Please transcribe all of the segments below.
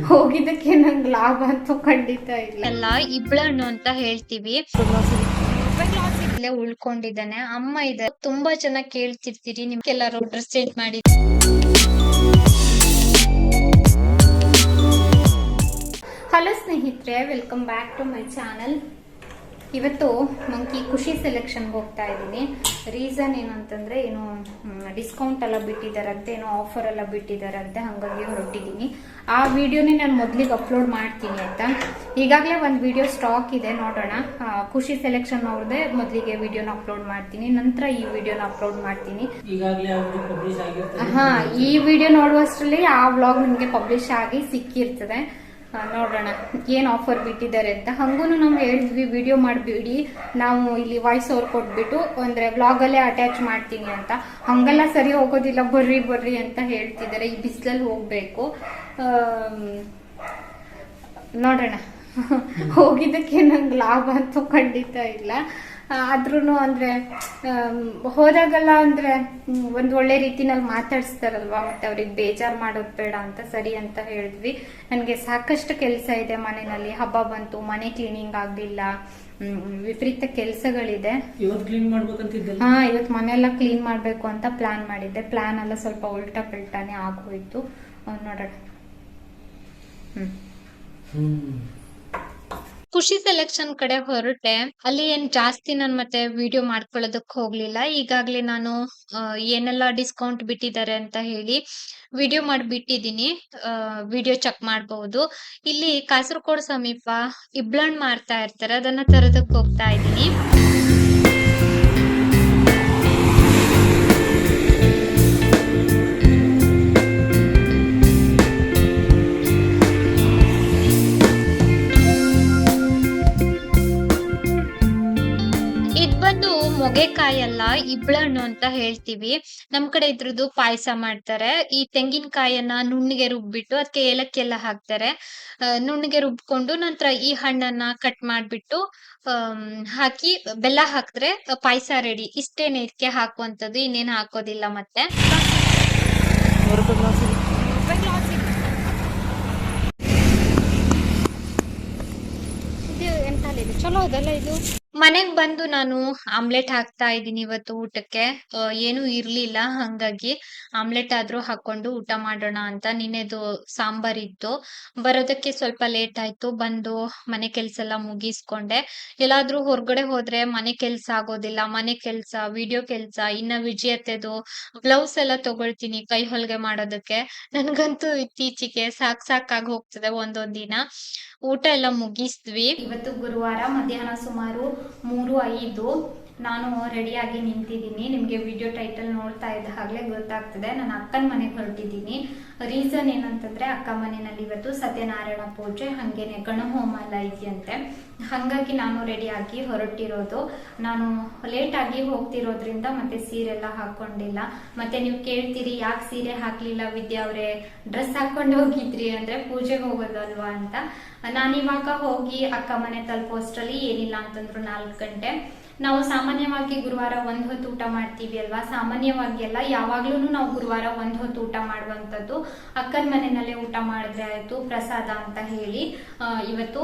ಹೋಗಿದ್ದಕ್ಕೆ ನಂಗೆ ಲಾಭ ಅಂತೂ ಖಂಡಿತ ಇಲ್ಲ. ಅಲ್ಲ ಇಬ್ಳಣ್ಣು ಅಂತ ಹೇಳ್ತೀವಿ. ಇಲ್ಲೇ ಉಳ್ಕೊಂಡಿದ್ದಾನೆ. ಅಮ್ಮ ಇದೆ. ತುಂಬಾ ಚೆನ್ನಾಗಿ ಕೇಳ್ತಿರ್ತೀರಿ ನಿಮ್ಗೆಲ್ಲರೂ ಡ್ರೆಸ್ ಮಾಡಿ. ಹಲೋ ಸ್ನೇಹಿತರೆ welcome back to my channel ಇವತ್ತು ಮಂಕಿ ಖುಷಿ ಸೆಲೆಕ್ಷನ್ಗೆ ಹೋಗ್ತಾ ಇದ್ದೀನಿ. ರೀಸನ್ ಏನು ಅಂತಂದ್ರೆ ಏನು ಡಿಸ್ಕೌಂಟ್ ಎಲ್ಲ ಬಿಟ್ಟಿದ್ದಾರಂತೆ ಏನೋ ಆಫರ್ ಎಲ್ಲ ಬಿಟ್ಟಿದ್ದಾರಂತೆ ಹಾಗಾಗಿ ಹೊರಟಿದ್ದೀನಿ. ಆ ವಿಡಿಯೋನೇ ನಾನು ಮೊದಲಿಗೆ ಅಪ್ಲೋಡ್ ಮಾಡ್ತೀನಿ ಅಂತ ಈಗಾಗಲೇ ಒಂದು ವಿಡಿಯೋ ಸ್ಟಾಕ್ ಇದೆ ನೋಡೋಣ. ಖುಷಿ ಸೆಲೆಕ್ಷನ್ ಅವ್ರದ್ದೇ ಮೊದಲಿಗೆ ವಿಡಿಯೋನ ಅಪ್ಲೋಡ್ ಮಾಡ್ತೀನಿ. ನಂತರ ಈ ವಿಡಿಯೋನ ಅಪ್ಲೋಡ್ ಮಾಡ್ತೀನಿ. ಹಾಂ ಈ ವಿಡಿಯೋ ನೋಡುವಷ್ಟರಲ್ಲಿ ಆ ವ್ಲಾಗ್ ನಿಮಗೆ ಪಬ್ಲಿಷ್ ಆಗಿ ಸಿಕ್ಕಿರ್ತದೆ. ನೋಡೋಣ. ಏನು ಆಫರ್ ಬಿಟ್ಟಿದ್ದಾರೆ ಅಂತ. ಹಂಗೂ ನಾವು ಹೇಳಿದ್ವಿ ವಿಡಿಯೋ ಮಾಡಿಬಿಡಿ. ನಾವು ಇಲ್ಲಿ ವಾಯ್ಸ್ ಓವರ್ ಕೊಟ್ಬಿಟ್ಟು, ಅಂದರೆ ವ್ಲಾಗಲ್ಲೇ ಅಟ್ಯಾಚ್ ಮಾಡ್ತೀನಿ ಅಂತ. ಹಂಗೆಲ್ಲ ಸರಿ ಹೋಗೋದಿಲ್ಲ, ಬರ್ರಿ ಬರ್ರಿ ಅಂತ ಹೇಳ್ತಿದ್ದಾರೆ. ಈ ಬಿಸಿಲಲ್ಲಿ ಹೋಗ್ಬೇಕು. ನೋಡೋಣ. ಹೋಗಿದ್ದಕ್ಕೆ ನಂಗೆ ಲಾಭ ಅಂತೂ ಖಂಡಿತ ಇಲ್ಲ. ಆದ್ರೂ ಅಂದ್ರೆ ಹೋದಾಗೆಲ್ಲ ಅಂದ್ರೆ ಒಂದು ಒಳ್ಳೆ ರೀತಿನಲ್ಲಿ ಮಾತಾಡಿಸ್ತಾರಲ್ವಾ ಮತ್ತೆ ಅವ್ರಿಗೆ ಬೇಜಾರ್ ಮಾಡೋದ್ ಬೇಡ ಅಂತ ಸರಿ ಅಂತ ಹೇಳಿದ್ವಿ. ನನಗೆ ಸಾಕಷ್ಟು ಕೆಲಸ ಇದೆ ಮನೆಯಲ್ಲಿ. ಹಬ್ಬ ಬಂತು ಮನೆ ಕ್ಲೀನಿಂಗ್ ಆಗ್ಲಿಲ್ಲ ಹ್ಮ್, ವಿಪರೀತ ಕೆಲಸಗಳಿದೆ. ಇವತ್ತು ಕ್ಲೀನ್ ಮಾಡ್ಬೇಕಂತಿದ್ದಲ್ಲ? ಹಾ ಇವತ್ತು ಮನೆಯೆಲ್ಲ ಕ್ಲೀನ್ ಮಾಡ್ಬೇಕು ಅಂತ ಪ್ಲಾನ್ ಮಾಡಿದ್ದೆ. ಪ್ಲಾನ್ ಎಲ್ಲ ಸ್ವಲ್ಪ ಉಲ್ಟಾ ಪಲ್ಟಾನೆ ಆಗೋಯ್ತು. ನೋಡೋಣ. ಹ್ಮ್. ಹ್ಮ್. ಖುಷಿ ಸೆಲೆಕ್ಷನ್ ಕಡೆ ಹೊರಟೆ. ಅಲ್ಲಿ ಏನ್ ಜಾಸ್ತಿ ನಾನು ಮತ್ತೆ ವಿಡಿಯೋ ಮಾಡ್ಕೊಳ್ಳೋದಕ್ ಹೋಗ್ಲಿಲ್ಲ. ಈಗಾಗ್ಲೇ ನಾನು ಏನೆಲ್ಲ ಡಿಸ್ಕೌಂಟ್ ಬಿಟ್ಟಿದ್ದಾರೆ ಅಂತ ಹೇಳಿ ವಿಡಿಯೋ ಮಾಡಿಬಿಟ್ಟಿದೀನಿ ವಿಡಿಯೋ ಚೆಕ್ ಮಾಡಬಹುದು ಇಲ್ಲಿ ಕಾಸರಗೋಡು ಸಮೀಪ ಇಬ್ಲಣ್ ಮಾರ್ತಾ ಇರ್ತಾರೆ. ಅದನ್ನ ತರೋದಕ್ ಹೋಗ್ತಾ ಇದ್ದೀನಿ. ಮೊಗೆಕಾಯಿ ಅಲ್ಲ ಇಬ್ಳಣ್ಣು ಅಂತ ಹೇಳ್ತೀವಿ. ನಮ್ ಕಡೆ ಇದ್ರದ್ದು ಪಾಯಸ ಮಾಡ್ತಾರೆ. ಈ ತೆಂಗಿನಕಾಯನ್ನ ನುಣ್ಣಗೆ ರುಬ್ಬಿಟ್ಟು ಅದಕ್ಕೆ ಏಲಕ್ಕಿ ಎಲ್ಲ ಹಾಕ್ತಾರೆ ನುಣ್ಣಗೆ ರುಬ್ಕೊಂಡು ನಂತರ ಈ ಹಣ್ಣನ್ನ ಕಟ್ ಮಾಡ್ಬಿಟ್ಟು ಹಾಕಿ ಬೆಲ್ಲ ಹಾಕಿದ್ರೆ ಪಾಯಸ ರೆಡಿ ಇಷ್ಟೇನೆ ಇದಕ್ಕೆ ಹಾಕುವಂತದ್ದು ಇನ್ನೇನು ಹಾಕೋದಿಲ್ಲ ಮತ್ತೆ. ಚಲೋ ಅದಲ್ಲ ಇದು? ಮನೆಗ್ ಬಂದು ನಾನು ಆಮ್ಲೆಟ್ ಹಾಕ್ತಾ ಇದ್ದೀನಿ ಇವತ್ತು ಊಟಕ್ಕೆ. ಏನು ಇರ್ಲಿಲ್ಲ, ಹಂಗಾಗಿ ಆಮ್ಲೆಟ್ ಆದ್ರೂ ಹಾಕೊಂಡು ಊಟ ಮಾಡೋಣ ಅಂತ ನಿನ್ನೆದು ಸಾಂಬಾರ್ ಇತ್ತು. ಬರೋದಕ್ಕೆ ಸ್ವಲ್ಪ ಲೇಟ್ ಆಯ್ತು, ಬಂದು ಮನೆ ಕೆಲ್ಸ ಎಲ್ಲ ಮುಗಿಸ್ಕೊಂಡೆ. ಎಲ್ಲಾದ್ರೂ ಹೊರಗಡೆ ಹೋದ್ರೆ ಮನೆ ಕೆಲ್ಸ ಆಗೋದಿಲ್ಲ, ಮನೆ ಕೆಲ್ಸ, ವಿಡಿಯೋ ಕೆಲ್ಸ, ಇನ್ನ ವಿಜಯತೆದು ಬ್ಲೌಸ್ ಎಲ್ಲ ತಗೊಳ್ತೀನಿ ಕೈ ಹೊಲ್ಗೆ ಮಾಡೋದಕ್ಕೆ. ನನ್ಗಂತೂ ಇತ್ತೀಚೆಗೆ ಸಾಕ್ ಸಾಕಾಗಿ ಹೋಗ್ತದೆ ಒಂದೊಂದ್ ದಿನ. ಊಟ ಎಲ್ಲ ಮುಗಿಸ್ದ್ವಿ. ಇವತ್ತು ಗುರುವಾರ ಮಧ್ಯಾಹ್ನ ಸುಮಾರು ಮೂರು ಐದು. ನಾನು ರೆಡಿಯಾಗಿ ನಿಂತಿದ್ದೀನಿ. ನಿಮಗೆ ವಿಡಿಯೋ ಟೈಟಲ್ ನೋಡ್ತಾ ಇದ್ದ ಹಾಗಲೇ ಗೊತ್ತಾಗ್ತದೆ. ನಾನು ಅಕ್ಕನ ಮನೆಗೆ ಹೊರಟಿದ್ದೀನಿ. ರೀಸನ್ ಏನಂತಂದ್ರೆ, ಅಕ್ಕ ಮನೆಯಲ್ಲಿ ಇವತ್ತು ಸತ್ಯನಾರಾಯಣ ಪೂಜೆ, ಹಾಗೇನೆ ಗಣಹೋಮ ಎಲ್ಲ ಇದೆಯಂತೆ. ಹಾಗಾಗಿ ನಾನು ರೆಡಿ ಆಗಿ ಹೊರಟಿರೋದು. ನಾನು ಲೇಟ್ ಆಗಿ ಹೋಗ್ತಿರೋದ್ರಿಂದ ಮತ್ತೆ ಸೀರೆ ಎಲ್ಲ ಹಾಕೊಂಡಿಲ್ಲ. ಮತ್ತೆ ನೀವು ಕೇಳ್ತೀರಿ, ಯಾಕೆ ಸೀರೆ ಹಾಕ್ಲಿಲ್ಲ ವಿದ್ಯಾ ಅವರೇ? ಡ್ರೆಸ್ ಹಾಕೊಂಡು ಹೋಗಿದ್ರಿ ಅಂದ್ರೆ ಪೂಜೆಗೆ ಹೋಗೋದಲ್ವಾ ಅಂತ. ನಾನಿವಾಗ ಹೋಗಿ ಅಕ್ಕ ಮನೆ ತಲುಪೋಷ್ಟರಲ್ಲಿ ಏನಿಲ್ಲ ಅಂತಂದ್ರು ನಾಲ್ಕು ಗಂಟೆ. ನಾವು ಸಾಮಾನ್ಯವಾಗಿ ಗುರುವಾರ ಒಂದ್ ಹೊತ್ತು ಊಟ ಮಾಡ್ತೀವಿ ಅಲ್ವಾ? ಸಾಮಾನ್ಯವಾಗಿ ಎಲ್ಲ ಯಾವಾಗ್ಲೂ ನಾವು ಗುರುವಾರ ಒಂದ್ ಹೊತ್ತು ಊಟ ಮಾಡುವಂತದ್ದು ಅಕ್ಕನ ಮನೆಯಲ್ಲೇ ಊಟ ಮಾಡಿದ್ರೆ ಆಯ್ತು, ಪ್ರಸಾದ ಅಂತ ಹೇಳಿ. ಇವತ್ತು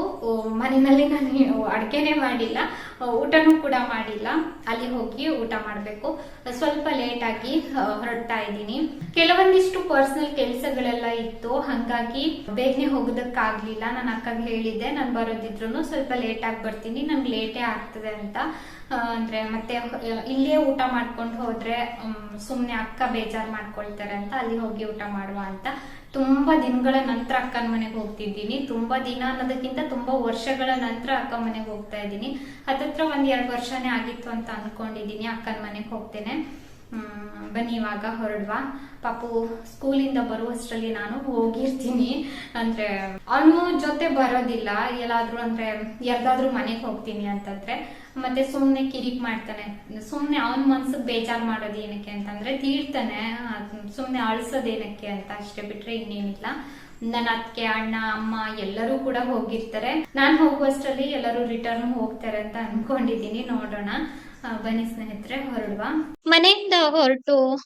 ಮನೆಯಲ್ಲಿ ನಾನು ಅಡ್ಗೆನೆ ಮಾಡಿಲ್ಲ. ಊಟನೂ ಕೂಡ ಮಾಡಿಲ್ಲ. ಅಲ್ಲಿ ಹೋಗಿ ಊಟ ಮಾಡಬೇಕು. ಸ್ವಲ್ಪ ಲೇಟ್ ಆಗಿ ಹೊರಡ್ತಾ ಇದ್ದೀನಿ. ಕೆಲವೊಂದಿಷ್ಟು ಪರ್ಸನಲ್ ಕೆಲಸಗಳೆಲ್ಲ ಇತ್ತು. ಹಂಗಾಗಿ ಬೇಗನೆ ಹೋಗೋದಕ್ಕಾಗ್ಲಿಲ್ಲ. ನಾನು ಅಕ್ಕಗೆ ಹೇಳಿದ್ದೆ. ನಾನು ಬರೋದಿದ್ರು ಸ್ವಲ್ಪ ಲೇಟ್ ಆಗಿ ಬರ್ತೀನಿ. ನಂಗೆ ಲೇಟೇ ಆಗ್ತದೆ ಅಂತ. ಅಂದ್ರೆ ಮತ್ತೆ ಇಲ್ಲಿಯೇ ಇಲ್ಲೇ ಊಟ ಮಾಡ್ಕೊಂಡು ಹೋದ್ರೆ ಸುಮ್ನೆ ಅಕ್ಕ ಬೇಜಾರ್ ಮಾಡ್ಕೊಳ್ತಾರೆ ಅಂತ ಅಲ್ಲಿ ಹೋಗಿ ಊಟ ಮಾಡುವ ಅಂತ. ತುಂಬಾ ದಿನಗಳ ನಂತರ ಅಕ್ಕನ ಮನೆಗೆ ಹೋಗ್ತಿದ್ದೀನಿ. ತುಂಬಾ ದಿನ ಅನ್ನೋದಕ್ಕಿಂತ ತುಂಬಾ ವರ್ಷಗಳ ನಂತರ ಅಕ್ಕ ಮನೆಗೆ ಹೋಗ್ತಾ ಇದ್ದೀನಿ. ಹತ್ತತ್ರ ಒಂದ್ ಎರಡ್ ವರ್ಷನೇ ಆಗಿತ್ತು ಅಂತ ಅನ್ಕೊಂಡಿದೀನಿ ಅಕ್ಕನ ಮನೆಗೆ ಹೋಗ್ತೇನೆ. ಬನ್ನಿ ಇವಾಗ ಹೊರಡ್ವಾ. ಪಾಪು ಸ್ಕೂಲಿಂದ ಬರುವಷ್ಟರಲ್ಲಿ ನಾನು ಹೋಗಿರ್ತೀನಿ. ಅಂದ್ರೆ ಅವನು ಜೊತೆ ಬರೋದಿಲ್ಲ. ಎಲ್ಲಾದ್ರೂ ಅಂದ್ರೆ ಯಾರ್ದಾದ್ರೂ ಮನೆಗೆ ಹೋಗ್ತೀನಿ ಅಂತಂದ್ರೆ ಮತ್ತೆ ಸುಮ್ನೆ ಕಿರಿಕ್ ಮಾಡ್ತಾನೆ. ಸುಮ್ನೆ ಅವನ ಮನ್ಸಿಗೆ ಬೇಜಾರ್ ಮಾಡೋದು ಏನಕ್ಕೆ ಅಂತಂದ್ರೆ ತೀರ್ತಾನೆ ಸುಮ್ನೆ ಅಳ್ಸೋದೇನಕ್ಕೆ ಅಂತ ಅಷ್ಟೇ ಬಿಟ್ರೆ ಇನ್ನೇನಿಲ್ಲ. ನನ್ನ ಅತ್ತೆ ಅಣ್ಣ, ಅಮ್ಮ ಎಲ್ಲರೂ ಕೂಡ ಹೋಗಿರ್ತಾರೆ. ನಾನ್ ಹೋಗುವಷ್ಟರಲ್ಲಿ ಎಲ್ಲರೂ ರಿಟರ್ನ್ ಹೋಗ್ತಾರೆ ಅಂತ ಅನ್ಕೊಂಡಿದೀನಿ ನೋಡೋಣ. ಬನ್ನಿ ಸ್ನೇಹಿತರೆ ಹೊರಡುವ. ಮನೆಯಿಂದ ಹೊರಟು.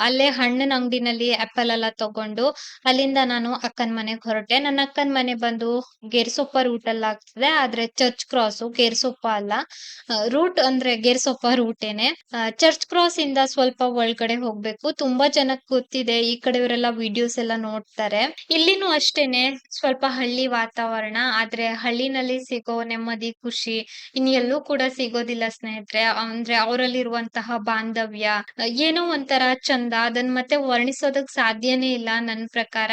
ಅಲ್ಲೇ ಹಣ್ಣಿನ ಅಂಗಡಿನಲ್ಲಿ ಆಪಲ್ ಎಲ್ಲ ತಗೊಂಡು ಅಲ್ಲಿಂದ ನಾನು ಅಕ್ಕನ ಮನೆಗೆ ಹೊರಟೆ ನನ್ನ ಅಕ್ಕನ ಮನೆ ಬಂದು ಗೇರ್ಸೊಪ್ಪ ರೂಟ್ ಅಲ್ಲಿ ಆಗ್ತದೆ. ಆದ್ರೆ ಚರ್ಚ್ ಕ್ರಾಸ್ ಗೇರ್ಸೊಪ್ಪ ಅಲ್ಲ. ರೂಟ್ ಅಂದ್ರೆ ಗೇರ್ಸೊಪ್ಪ ರೂಟೇನೆ ಚರ್ಚ್ ಕ್ರಾಸ್ ಇಂದ ಸ್ವಲ್ಪ ಒಳಗಡೆ ಹೋಗ್ಬೇಕು. ತುಂಬಾ ಜನಕ್ಕೆ ಗೊತ್ತಿದೆ. ಈ ಕಡೆಯವರೆಲ್ಲ ವಿಡಿಯೋಸ್ ಎಲ್ಲ ನೋಡ್ತಾರೆ. ಇಲ್ಲಿನೂ ಅಷ್ಟೇನೆ. ಸ್ವಲ್ಪ ಹಳ್ಳಿ ವಾತಾವರಣ. ಆದ್ರೆ ಹಳ್ಳಿನಲ್ಲಿ ಸಿಗೋ ನೆಮ್ಮದಿ, ಖುಷಿ ಇನ್ ಎಲ್ಲೂ ಕೂಡ ಸಿಗೋದಿಲ್ಲ ಸ್ನೇಹಿತರೆ. ಅಂದ್ರೆ ಅವರಲ್ಲಿರುವಂತಹ ಬಾಂಧವ್ಯ ಏನೋ ಒಂಥರ ಚಂದ ಅದನ್ನ ಮತ್ತೆ ವರ್ಣಿಸೋದಕ್ ಸಾಧ್ಯನೇ ಇಲ್ಲ ನನ್ ಪ್ರಕಾರ.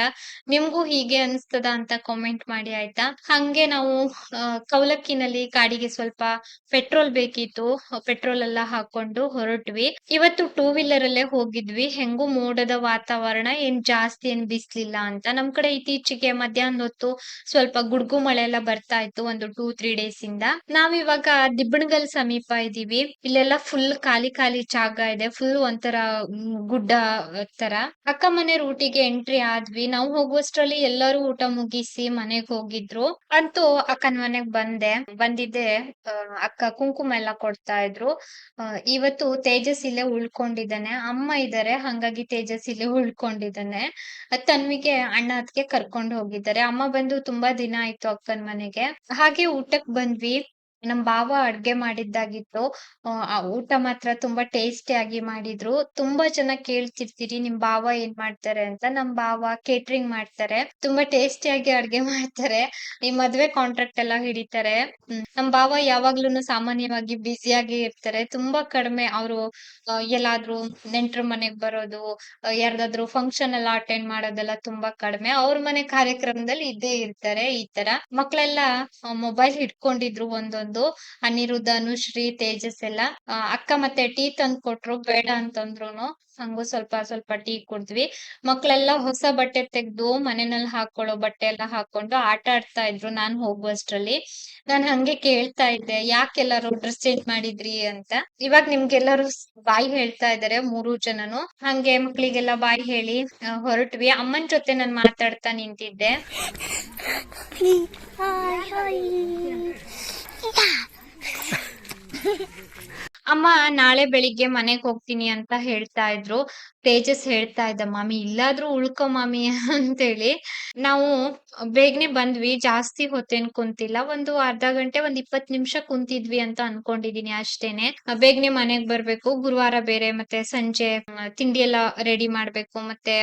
ನಿಮ್ಗೂ ಹೀಗೆ ಅನ್ಸ್ತದ ಅಂತ ಕಾಮೆಂಟ್ ಮಾಡಿ ಆಯ್ತಾ? ಹಂಗೆ ನಾವು ಕೌಲಕ್ಕಿನಲ್ಲಿ ಗಾಡಿಗೆ ಸ್ವಲ್ಪ ಪೆಟ್ರೋಲ್ ಬೇಕಿತ್ತು, ಪೆಟ್ರೋಲ್ ಎಲ್ಲ ಹಾಕೊಂಡು ಹೊರಟ್ವಿ. ಇವತ್ತು ಟೂ ವೀಲರ್ ಅಲ್ಲೇ ಹೋಗಿದ್ವಿ. ಹೆಂಗೂ ಮೋಡದ ವಾತಾವರಣ, ಏನ್ ಜಾಸ್ತಿ ಏನ್ ಬಿಸ್ಲಿಲ್ಲ ಅಂತ. ನಮ್ ಕಡೆ ಇತ್ತೀಚೆಗೆ ಮಧ್ಯಾಹ್ನ ಹೊತ್ತು ಸ್ವಲ್ಪ ಗುಡ್ಗು ಮಳೆ ಎಲ್ಲ ಬರ್ತಾ ಇತ್ತು ಒಂದು ಟೂ ತ್ರೀ ಡೇಸ್ ಇಂದ. ನಾವಿವಾಗ ದಿಬ್ಬಣಗಲ್ ಸಮೀಪ ಇದೀವಿ. ಇಲ್ಲೆಲ್ಲ ಫುಲ್ ಖಾಲಿ ಖಾಲಿ ಜಾಗ ಇದೆ. ಫುಲ್ ಒಂಥರ ಗುಡ್ಡ ತರ. ಅಕ್ಕ ಮನೆ ರೂಟಿಗೆ ಎಂಟ್ರಿ ಆದ್ವಿ. ನಾವು ಹೋಗುವಷ್ಟ್ರಲ್ಲಿ ಎಲ್ಲರೂ ಊಟ ಮುಗಿಸಿ ಮನೆಗ್ ಹೋಗಿದ್ರು. ಅಂತೂ ಅಕ್ಕನ ಮನೆಗ್ ಬಂದೆ. ಬಂದಿದ್ದೆ ಅಕ್ಕ ಕುಂಕುಮ ಎಲ್ಲ ಕೊಡ್ತಾ ಇದ್ರು. ಇವತ್ತು ತೇಜಸ್ ಇಲ್ಲೇ ಉಳ್ಕೊಂಡಿದ್ದಾನೆ. ಅಮ್ಮ ಇದಾರೆ, ಹಂಗಾಗಿ ತೇಜಸ್ ಇಲ್ಲೇ ಉಳ್ಕೊಂಡಿದ್ದಾನೆ. ತನ್ವಿಗೆ ಅಣ್ಣ ಅದಕ್ಕೆ ಕರ್ಕೊಂಡು ಹೋಗಿದ್ದಾರೆ. ಅಮ್ಮ ಬಂದು ತುಂಬಾ ದಿನ ಆಯ್ತು ಅಕ್ಕನ ಮನೆಗೆ. ಹಾಗೆ ಊಟಕ್ ಬಂದ್ವಿ. ನಮ್ ಬಾವ ಅಡ್ಗೆ ಮಾಡಿದ್ದಾಗಿತ್ತು. ಆ, ಊಟ ಮಾತ್ರ ತುಂಬಾ ಟೇಸ್ಟಿ ಆಗಿ ಮಾಡಿದ್ರು. ತುಂಬಾ ಜನ ಕೇಳ್ತಿರ್ತೀರಿ ನಿಮ್ ಬಾವ ಏನ್ ಮಾಡ್ತಾರೆ ಅಂತ. ನಮ್ ಬಾವ ಕೇಟ್ರಿಂಗ್ ಮಾಡ್ತಾರೆ. ತುಂಬಾ ಟೇಸ್ಟಿ ಆಗಿ ಅಡ್ಗೆ ಮಾಡ್ತಾರೆ. ಈ ಮದ್ವೆ ಕಾಂಟ್ರಾಕ್ಟ್ ಎಲ್ಲ ಹಿಡಿತಾರೆ. ನಮ್ ಬಾವ ಯಾವಾಗ್ಲೂನು ಸಾಮಾನ್ಯವಾಗಿ ಬ್ಯುಸಿಯಾಗಿ ಇರ್ತಾರೆ. ತುಂಬಾ ಕಡಿಮೆ ಅವರು ಎಲ್ಲಾದ್ರೂ ನೆಂಟ್ರ ಮನೆಗ್ ಬರೋದು ಯಾರ್ದಾದ್ರು ಫಂಕ್ಷನ್ ಎಲ್ಲ ಅಟೆಂಡ್ ಮಾಡೋದೆಲ್ಲ ತುಂಬಾ ಕಡಿಮೆ. ಅವ್ರ ಮನೆ ಕಾರ್ಯಕ್ರಮದಲ್ಲಿ ಇದ್ದೇ ಇರ್ತಾರೆ ಈ ತರ. ಮಕ್ಳೆಲ್ಲಾ ಮೊಬೈಲ್ ಹಿಡ್ಕೊಂಡಿದ್ರು ಒಂದೊಂದು ಅನಿರುದ್ಧ ಅನುಶ್ರೀ ತೇಜಸ್ ಎಲ್ಲ ಅಕ್ಕ ಮತ್ತೆ ಟೀ ತಂದ್ ಕೊಟ್ರು. ಬೇಡ ಅಂತಂದ್ರುನು ಹಂಗು ಸ್ವಲ್ಪ ಸ್ವಲ್ಪ ಟೀ ಕುಡಿದ್ವಿ. ಮಕ್ಳೆಲ್ಲ ಹೊಸ ಬಟ್ಟೆ ತೆಗ್ದು ಮನೆನಲ್ಲಿ ಹಾಕೊಳ್ಳೋ ಬಟ್ಟೆ ಎಲ್ಲ ಹಾಕೊಂಡು ಆಟ ಆಡ್ತಾ ಇದ್ರು ನಾನ್ ಹೋಗುವಷ್ಟ್ರಲ್ಲಿ. ನಾನ್ ಹಂಗೆ ಕೇಳ್ತಾ ಇದ್ದೆ, ಯಾಕೆಲ್ಲಾರು ಡ್ರೆಸ್ ಚೇಂಜ್ ಮಾಡಿದ್ರಿ ಅಂತ. ಇವಾಗ ನಿಮ್ಗೆಲ್ಲರೂ ಬಾಯ್ ಹೇಳ್ತಾ ಇದಾರೆ ಮೂರು ಜನನು. ಹಂಗೆ ಮಕ್ಳಿಗೆಲ್ಲ ಬಾಯಿ ಹೇಳಿ ಹೊರಟ್ವಿ. ಅಮ್ಮನ್ ಜೊತೆ ನಾನ್ ಮಾತಾಡ್ತಾ ನಿಂತಿದ್ದೆ. ಅಮ್ಮ ನಾಳೆ ಬೆಳಿಗ್ಗೆ ಮನೆಗ್ ಹೋಗ್ತೀನಿ ಅಂತ ಹೇಳ್ತಾ ಇದ್ರು. ತೇಜಸ್ ಹೇಳ್ತಾ ಇದ್ದ, ಮಾಮಿ, ಇಲ್ಲಾದ್ರೂ ಉಳ್ಕೊ ಮಾಮಿ ಅಂತೇಳಿ ನಾವು ಬೇಗನೆ ಬಂದ್ವಿ. ಜಾಸ್ತಿ ಹೊತ್ತೇನ್ ಕುಂತಿಲ್ಲ. ಒಂದು ಅರ್ಧ ಗಂಟೆ, ಒಂದ್ ಇಪ್ಪತ್ ನಿಮಿಷ ಕುಂತಿದ್ವಿ ಅಂತ ಅನ್ಕೊಂಡಿದೀನಿ ಅಷ್ಟೇನೆ. ಬೇಗನೆ ಮನೆಗ್ ಬರ್ಬೇಕು. ಗುರುವಾರ ಬೇರೆ ಮತ್ತೆ ಸಂಜೆ ತಿಂಡಿ ಎಲ್ಲ ರೆಡಿ ಮಾಡ್ಬೇಕು. ಮತ್ತೆ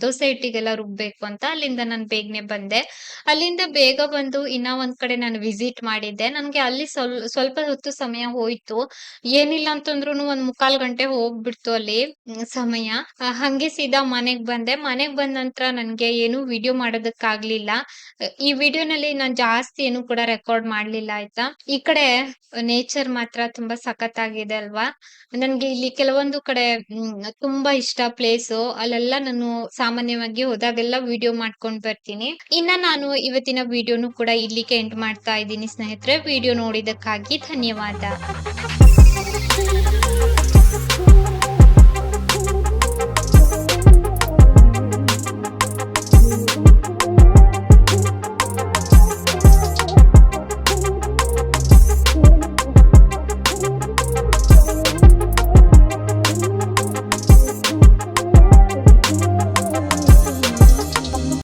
ದೋಸೆ ಹಿಟ್ಟಿಗೆಲ್ಲ ರುಬ್ಬೇಕು ಅಂತ ಅಲ್ಲಿಂದ ನಾನ್ ಬೇಗನೆ ಬಂದೆ. ಅಲ್ಲಿಂದ ಬೇಗ ಬಂದು ಇನ್ನ ಒಂದ್ ಕಡೆ ನಾನು ವಿಸಿಟ್ ಮಾಡಿದ್ದೆ. ನನ್ಗೆ ಅಲ್ಲಿ ಸ್ವಲ್ ಸ್ವಲ್ಪ ಹೊತ್ತು ಸಮಯ ಹೋಯ್ತು. ಏನಿಲ್ಲ ಅಂತಂದ್ರು ಒಂದ್ ಮುಕ್ಕಾಲ್ ಗಂಟೆ ಹೋಗ್ಬಿಡ್ತು ಅಲ್ಲಿ ಸಮಯ. ಹಂಗೆ ಸೀದಾ ಮನೆಗ್ ಬಂದೆ. ಮನೆಗ್ ಬಂದ ನಂತರ ನನ್ಗೆ ಏನು ವಿಡಿಯೋ ಮಾಡೋದಕ್ಕಾಗ್ಲಿಲ್ಲ. ಈ ವಿಡಿಯೋನಲ್ಲಿ ನಾನ್ ಜಾಸ್ತಿ ಏನು ಕೂಡ ರೆಕಾರ್ಡ್ ಮಾಡ್ಲಿಲ್ಲ, ಆಯ್ತಾ? ಈ ಕಡೆ ನೇಚರ್ ಮಾತ್ರ ತುಂಬಾ ಸಖತ್ ಆಗಿದೆ ಅಲ್ವಾ? ನನ್ಗೆ ಇಲ್ಲಿ ಕೆಲವೊಂದು ಕಡೆ ತುಂಬಾ ಇಷ್ಟ ಪ್ಲೇಸ್. ಅಲ್ಲೆಲ್ಲ ನಾನು ಸಾಮಾನ್ಯವಾಗಿ ಹೋದಾಗೆಲ್ಲ ವಿಡಿಯೋ ಮಾಡ್ಕೊಂಡ್ ಬರ್ತೀನಿ. ಇನ್ನ ನಾನು ಇವತ್ತಿನ ವಿಡಿಯೋನು ಕೂಡ ಇಲ್ಲಿಗೆ ಎಂಟ್ ಮಾಡ್ತಾ ಇದ್ದೀನಿ ಸ್ನೇಹಿತರೆ. ವಿಡಿಯೋ ನೋಡಿದಕ್ಕಾಗಿ ಧನ್ಯವಾದ.